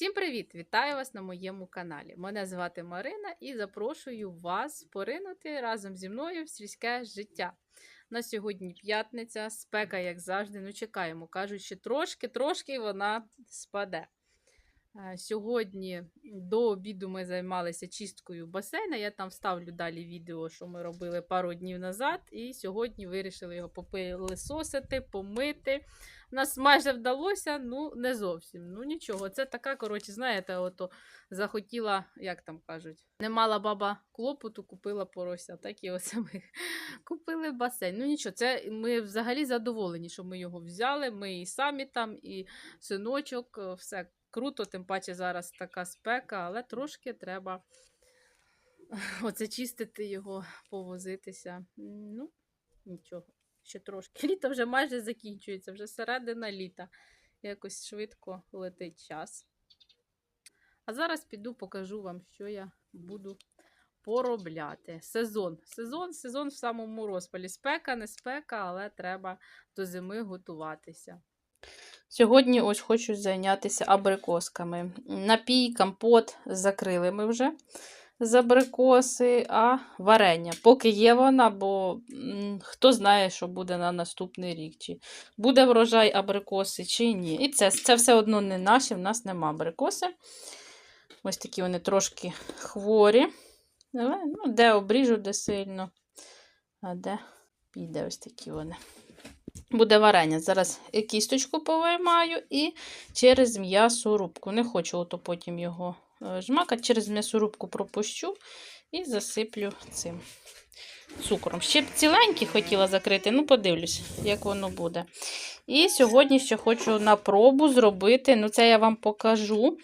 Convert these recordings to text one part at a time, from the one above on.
Всім привіт! Вітаю вас на моєму каналі. Мене звати Марина і запрошую вас поринути разом зі мною в сільське життя. На сьогодні п'ятниця, спека, як завжди. Ну, чекаємо. Кажуть, що трошки-трошки вона спаде. Е, Сьогодні до обіду ми займалися чисткою басейна. Я там вставлю далі відео, що ми робили пару днів назад. І сьогодні вирішили його попилисосити, помити. У нас майже вдалося, ну не зовсім. Ну нічого, це така, коротше, знаєте, ото захотіла, як там кажуть, не мала баба клопоту, купила порося. Так і оце ми купили басейн. Ну нічого, це ми взагалі задоволені, що ми його взяли. Ми і самі там, і синочок, е, все круто, тим паче зараз така спека, але трошки треба оце чистити його, повозитися. Ну, нічого ще трошки. Літо вже майже закінчується, вже середина літа. Якось швидко летить час. А зараз піду покажу вам, що я буду поробляти. Сезон. Сезон, сезон в самому розпалі. Спека, не спека, але треба до зими готуватися. Сьогодні ось хочу зайнятися абрикосками. Напій, компот закрили ми вже з абрикоси, а варення. Поки є вона, бо хто знає, що буде на наступний рік. Чи буде врожай абрикоси, чи ні. І це, це все одно не наші, в нас нема абрикоси. Ось такі вони трошки хворі. Але, ну, де обріжу, де сильно, а де піде ось такі вони. Буде варення. Зараз кісточку повиймаю і через м'ясорубку. Не хочу ото потім його е, жмакати, через м'ясорубку пропущу і засиплю цим цукром. Ще б ціленькі хотіла закрити, ну подивлюсь, як воно буде. І сьогодні ще хочу на пробу зробити, ну це я вам покажу.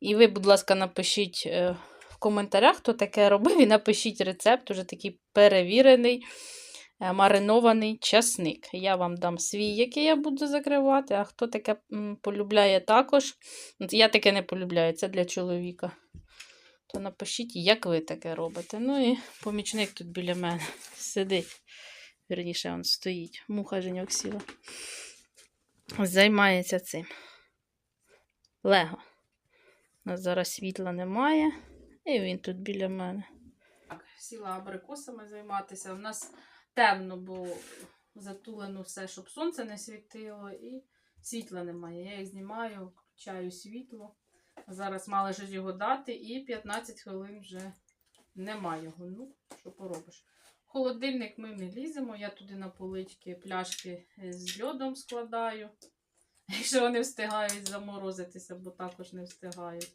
І ви, будь ласка, напишіть е, в коментарях, хто таке робив, і напишіть рецепт, уже такий перевірений маринований часник. Я вам дам свій, який я буду закривати, а хто таке полюбляє також. Я таке не полюбляю, це для чоловіка. То напишіть, як ви таке робите. Ну і помічник тут біля мене сидить. Вірніше, він стоїть. Муха Женьок сіла. Займається цим. Лего. У нас зараз світла немає. І він тут біля мене. Так, сіла абрикосами займатися. У нас темно, бо затулено все, щоб сонце не світило, і світла немає. Я їх знімаю, включаю світло. Зараз мали щось його дати, і 15 хвилин вже нема його. Ну, що поробиш. Холодильник ми не ліземо. Я туди на полички пляшки з льодом складаю. Якщо вони встигають заморозитися, бо також не встигають.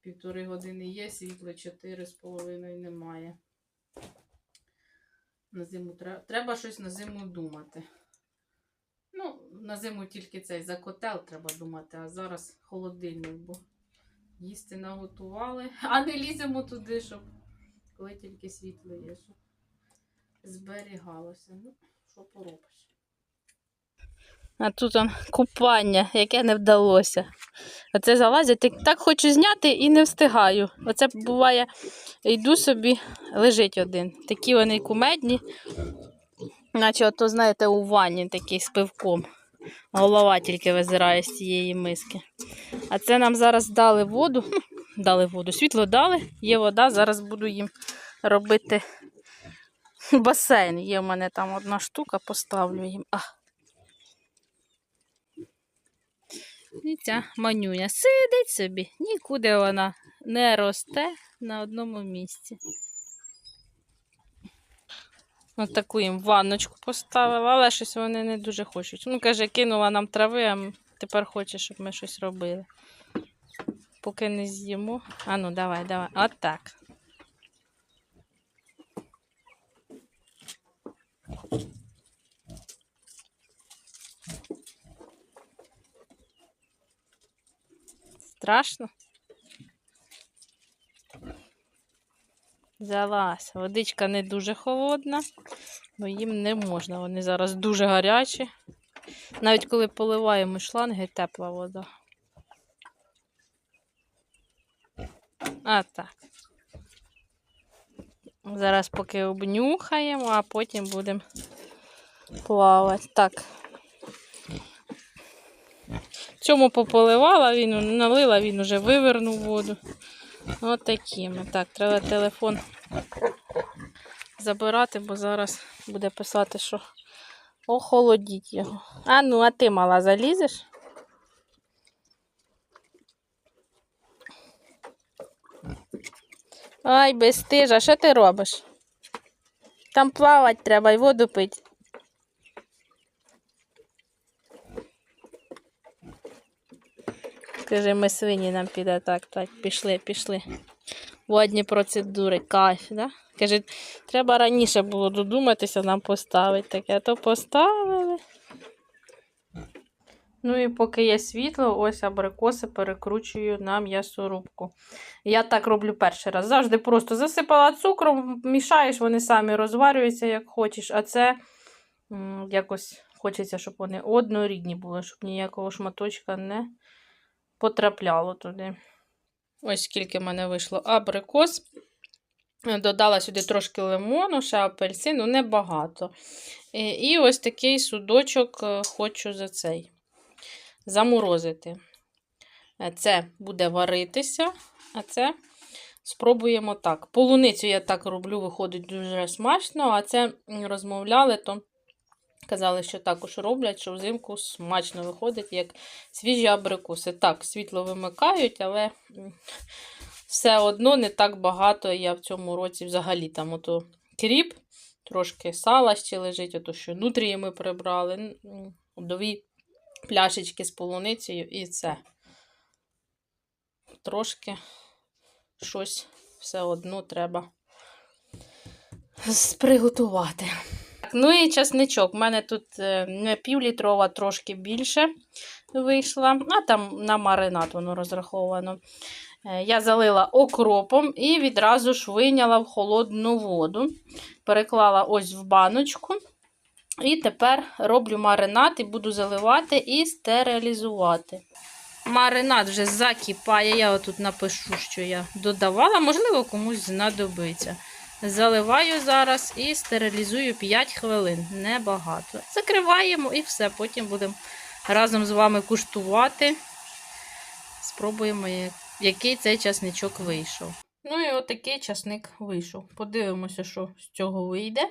Півтори години є, світло чотири з половиною немає. На зиму треба, щось на зиму думати. Ну, на зиму тільки цей за котел треба думати, а зараз холодильник, бо їсти наготували, а не ліземо туди, щоб коли тільки світло є, щоб зберігалося. Ну, що поробиш. А тут он купання, яке не вдалося. Оце залазять, так, хочу зняти і не встигаю. Оце буває, йду собі, лежить один. Такі вони кумедні, наче ото, знаєте, у ванні такий з пивком. Голова тільки визирає з цієї миски. А це нам зараз дали воду. Ну, дали воду, світло дали, є вода, зараз буду їм робити басейн. Є в мене там одна штука, поставлю їм. А. І ця манюня сидить собі, нікуди вона не росте на одному місці. Ось таку їм ванночку поставила, але щось вони не дуже хочуть. Ну, каже, кинула нам трави, а тепер хоче, щоб ми щось робили. Поки не з'їмо. А ну, давай, давай. От так. Страшно? Залазь. Водичка не дуже холодна, бо їм не можна. Вони зараз дуже гарячі. Навіть коли поливаємо шланги, тепла вода. А так. Зараз поки обнюхаємо, а потім будемо плавати. Так. Цьому пополивала, він налила, він уже вивернув воду. От такими. Так, треба телефон забирати, бо зараз буде писати, що охолодіть його. А ну, а ти мала залізеш? Ай, безстижа, що ти робиш? Там плавати треба і воду пити. Скажи, ми свині нам піде так, так, пішли, пішли. Водні процедури, кайф, да? Каже, треба раніше було додуматися нам поставити таке, то поставили. Ну і поки є світло, ось абрикоси перекручую на м'ясорубку. Я так роблю перший раз. Завжди просто засипала цукром, мішаєш, вони самі розварюються, як хочеш. А це якось хочеться, щоб вони однорідні були, щоб ніякого шматочка не потрапляло туди. Ось скільки в мене вийшло абрикос. Додала сюди трошки лимону, ще апельсину, небагато. І, і ось такий судочок е, хочу за цей заморозити. Е, Це буде варитися, а це спробуємо так. Полуницю я так роблю, виходить дуже смачно, а це розмовляли, то казали, що також роблять, що взимку смачно виходить, як свіжі абрикоси. Так, світло вимикають, але все одно не так багато я в цьому році взагалі там ото кріп, трошки сала ще лежить, ото що нутрії ми прибрали, дві пляшечки з полуницею і це. Трошки щось все одно треба з- приготувати. Так, Ну і часничок. У мене тут е, не півлітрова, трошки більше вийшла, а там на маринад воно розраховано. Е, Я залила окропом і відразу ж вийняла в холодну воду. Переклала ось в баночку. І тепер роблю маринад і буду заливати і стерилізувати. Маринад вже закипає. Я отут напишу, що я додавала, можливо, комусь знадобиться. Заливаю зараз і стерилізую 5 хвилин, небагато. Закриваємо і все. Потім будемо разом з вами куштувати. Спробуємо, який цей часничок вийшов. Ну і отакий часник вийшов. Подивимося, що з цього вийде.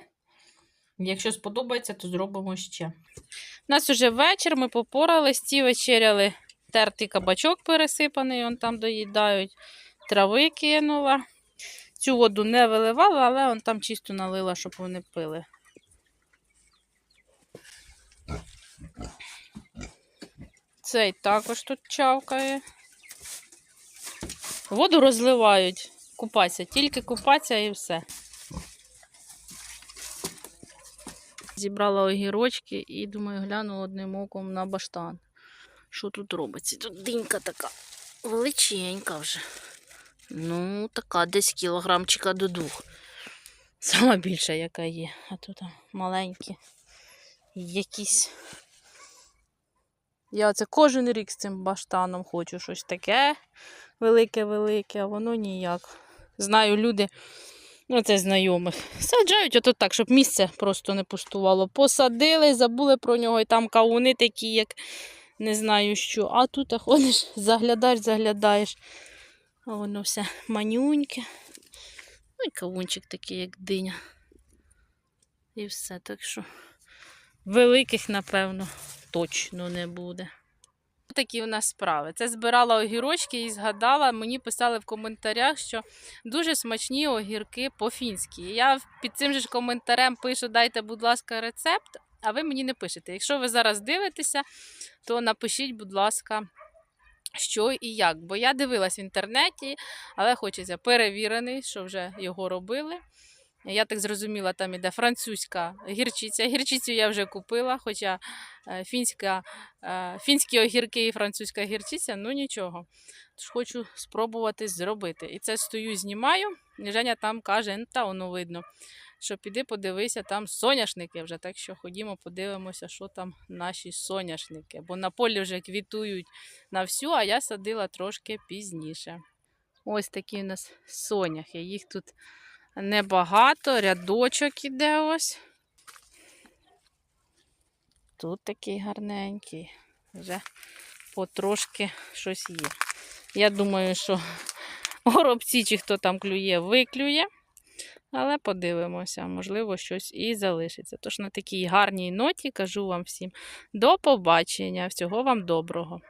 Якщо сподобається, то зробимо ще. У нас уже вечір, ми попорались, ті вечеряли тертий кабачок пересипаний, он там доїдають, трави кинула. Цю воду не виливала, але он там чисто налила, щоб вони пили. Цей також тут чавкає. Воду розливають, купатися, тільки купатися і все. Зібрала огірочки і думаю, гляну одним оком на баштан. Що тут робиться? Тут динька така величенька вже. Ну, така десь кілограмчика до двох. Сама більша, яка є. А тут маленькі. Якісь. Я оце кожен рік з цим баштаном хочу щось таке велике-велике, а воно ніяк. Знаю, люди, ну це знайомих, саджають ото так, щоб місце просто не пустувало. Посадили, забули про нього, і там кавуни такі, як не знаю що. А тут ходиш, заглядаєш, заглядаєш. А воно все манюньке. Ну і кавунчик такий, як диня. І все. Так що великих, напевно, точно не буде. Такі у нас справи. Це збирала огірочки і згадала, мені писали в коментарях, що дуже смачні огірки по-фінськи. Я під цим же коментарем пишу: дайте, будь ласка, рецепт, а ви мені не пишете. Якщо ви зараз дивитеся, то напишіть, будь ласка, що і як. Бо я дивилась в інтернеті, але хочеться перевірений, що вже його робили. Я так зрозуміла, там іде французька гірчиця. Гірчицю я вже купила, хоча е, фінська, е, фінські огірки і французька гірчиця, ну нічого. Хочу спробувати зробити. І це стою, знімаю. І Женя там каже, та воно видно, що піди подивися, там соняшники вже. Так що ходімо, подивимося, що там наші соняшники. Бо на полі вже квітують на всю, а я садила трошки пізніше. Ось такі у нас соняхи. Їх тут небагато, рядочок іде ось. Тут такий гарненький. Вже потрошки щось є. Я думаю, що горобці чи хто там клює, виклює. Але подивимося, можливо, щось і залишиться. Тож на такій гарній ноті кажу вам всім до побачення. Всього вам доброго.